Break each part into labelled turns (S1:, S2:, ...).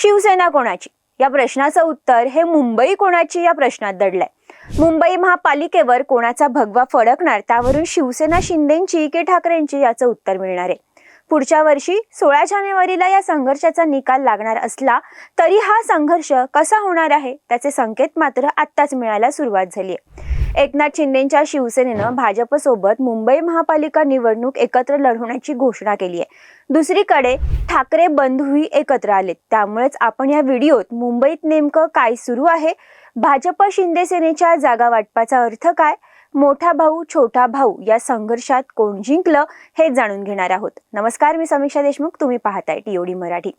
S1: शिवसेना कोणाची? या प्रश्नाचं उत्तर हे मुंबई कोणाची? या प्रश्नात दडलंय. मुंबई महापालिकेवर कोणाचा भगवा फडकणार? त्यावरून शिवसेना शिंदेची की ठाकरेंची याचं उत्तर मिळणार आहे. पुढच्या वर्षी सोळा जानेवारीला या संघर्षाचा निकाल लागणार असला तरी हा संघर्ष कसा होणार आहे? त्याचे संकेत मात्र आत्ताच मिळायला सुरुवात झाली आहे. एकनाथ शिंदेच्या शिवसेनेनं भाजपसोबत मुंबई महापालिका निवडणूक एकत्र लढवण्याची घोषणा केली आहे. दुसरीकडे ठाकरे बंधूही एकत्र आलेत. त्यामुळेच आपण या व्हिडिओत मुंबईत नेमकं काय सुरू आहे? भाजप शिंदे सेनेच्या जागा वाटपाचा अर्थ काय? मोठा भाऊ छोटा भाऊ या संघर्षात कोण जिंकलं हे जाणून घेणार आहोत. नमस्कार मी समीक्षा देशमुख. तुम्ही पाहताय टीओडी मराठी.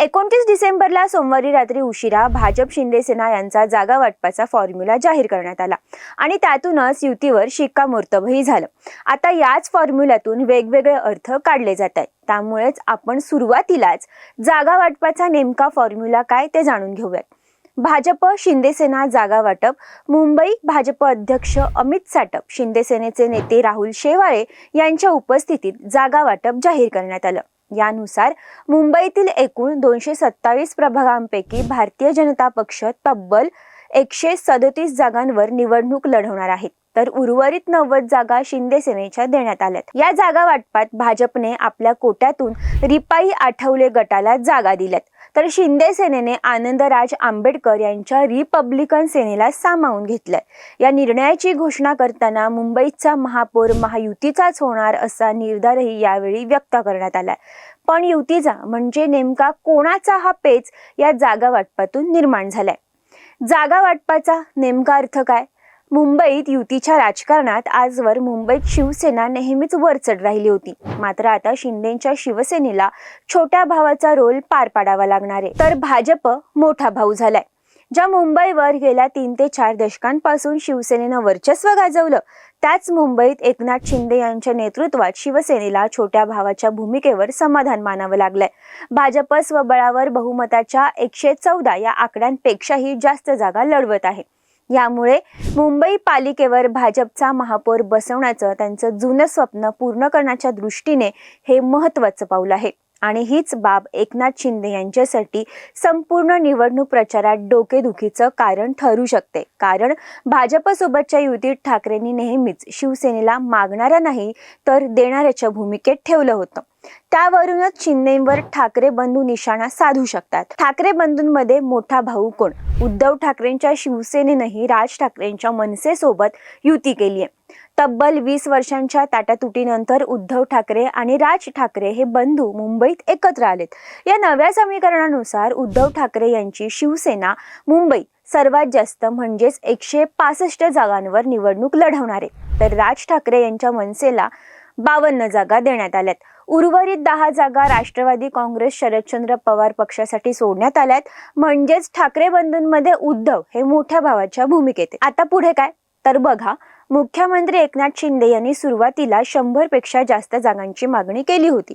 S1: एकोणतीस डिसेंबरला सोमवारी रात्री उशिरा भाजप शिंदे सेना यांचा जागा वाटपाचा फॉर्म्युला जाहीर करण्यात आला आणि त्यातूनच युतीवर शिक्कामोर्तबही झालं. आता याच फॉर्म्युल्यातून वेगवेगळे अर्थ काढले जात आहेत. त्यामुळेच आपण सुरुवातीलाच जागा वाटपाचा नेमका फॉर्म्युला काय ते जाणून घेऊयात. भाजप शिंदेसेना जागा वाटप. मुंबई भाजप अध्यक्ष अमित साटप शिंदेसेनेचे नेते राहुल शेवाळे यांच्या उपस्थितीत जागा वाटप जाहीर करण्यात आलं. यानुसार मुंबईतील एकूण दोनशे सत्तावीस प्रभागांपैकी भारतीय जनता पक्ष तब्बल एकशे सदतीस जागांवर निवडणूक लढवणार आहेत. तर उर्वरित नव्वद जागा शिंदे सेनेच्या देण्यात आल्यात. या जागा वाटपात भाजपने आपल्या कोट्यातून रिपाई आठवले गटाला जागा दिल्यात. तर शिंदे सेनेने आनंदराज आंबेडकर यांच्या रिपब्लिकन सेनेला सामावून घेतलंय. या निर्णयाची घोषणा करताना मुंबईचा महापौर महायुतीचाच होणार असा निर्धारही यावेळी व्यक्त करण्यात आलाय. पण युतीचा म्हणजे नेमका कोणाचा हा पेच या जागा वाटपातून निर्माण झालाय? जागा वाटपाचा नेमका अर्थ काय? मुंबईत युतीच्या राजकारणात आजवर मुंबईत शिवसेना नेहमीच वर चढ राहिली होती. मात्र आता शिंदेच्या शिवसेनेला छोट्या भावाचा रोल पार पाडावा लागणार आहे. तर भाजप मोठा भाऊ झालाय. ज्या मुंबईवर गेल्या तीन ते चार दशकांपासून शिवसेनेनं वर्चस्व गाजवलं त्याच मुंबईत एकनाथ शिंदे यांच्या नेतृत्वात शिवसेनेला छोट्या भावाच्या भूमिकेवर समाधान मानावं लागलंय. भाजप स्वबळावर बहुमताच्या एकशे चौदा या आकड्यांपेक्षाही जास्त जागा लढवत आहे. यामुळे मुंबई पालिकेवर भाजपचा महापौर बसवण्याचं त्यांचं जुनं स्वप्न पूर्ण करण्याच्या दृष्टीने हे महत्त्वाचं पाऊल आहे. आणि हीच बाब एकनाथ शिंदे यांच्यासाठी संपूर्ण निवडणूक प्रचारात डोकेदुखीचं कारण ठरू शकते. कारण भाजपसोबतच्या युतीत ठाकरेंनी नेहमीच शिवसेनेला मागणाऱ्या नाही तर देणाऱ्याच्या भूमिकेत ठेवलं होतं. त्यावरूनच शिंदेवर ठाकरे बंधू निशाणा साधू शकतात. ठाकरे बंधूंमध्ये मोठा भाऊ कोण? उद्धव ठाकरेंच्या शिवसेनेनंही राज ठाकरेंच्या मनसेसोबत युती केली आहे तब्बल वीस वर्षांच्या ताटातुटीनंतर उद्धव ठाकरे आणि राज ठाकरे हे बंधू मुंबईत एकत्र आलेत. या नव्या समीकरणानुसार उद्धव ठाकरे यांची शिवसेना मुंबईत सर्वात जास्त म्हणजेच एकशे पासष्ट जागांवर निवडणूक लढवणार. आहे तर राज ठाकरे यांच्या मनसेला बावन्न जागा देण्यात आल्यात. उर्वरित दहा जागा राष्ट्रवादी काँग्रेस शरदचंद्र पवार पक्षासाठी सोडण्यात आल्यात. म्हणजेच ठाकरे बंधूंमध्ये उद्धव हे मोठ्या भावाच्या भूमिकेत आता पुढे काय? तर बघा मुख्यमंत्री एकनाथ शिंदे यांनी सुरुवातीला शंभरपेक्षा जास्त जागांची मागणी केली होती.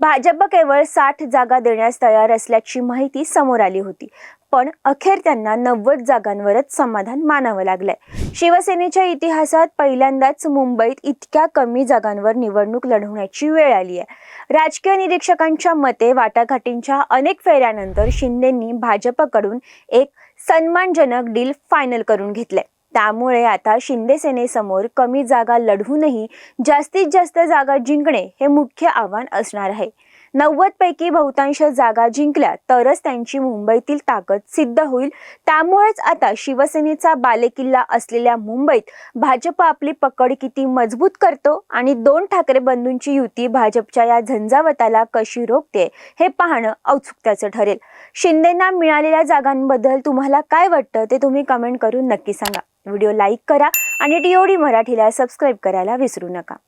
S1: भाजप केवळ साठ जागा देण्यास तयार असल्याची माहिती समोर आली होती. पण अखेर त्यांना नव्वद जागांवरच समाधान मानावं लागलंय. शिवसेनेच्या इतिहासात पहिल्यांदाच मुंबईत इतक्या कमी जागांवर निवडणूक लढवण्याची वेळ आली आहे राजकीय निरीक्षकांच्या मते वाटाघाटींच्या अनेक फेऱ्यानंतर शिंदेंनी भाजपकडून एक सन्मानजनक डील फायनल करून घेतलंय. त्यामुळे आता शिंदे सेनेसमोर कमी जागा लढवूनही जास्तीत जास्त जागा जिंकणे हे मुख्य आव्हान असणार आहे. नव्वद पैकी बहुतांश जागा जिंकल्या तरच त्यांची मुंबईतील ताकद सिद्ध होईल. त्यामुळेच आता शिवसेनेचा बालेकिल्ला असलेल्या मुंबईत भाजप आपली पकड किती मजबूत करतो आणि दोन ठाकरे बंधूंची युती भाजपच्या या झंझावताला कशी रोखते हे पाहणं औत्सुक्याचं ठरेल. शिंदेना मिळालेल्या जागांबद्दल तुम्हाला काय वाटतं ते तुम्ही कमेंट करून नक्की सांगा. व्हिडिओ लाईक करा आणि टीओडी मराठीला सबस्क्राईब करायला विसरू नका.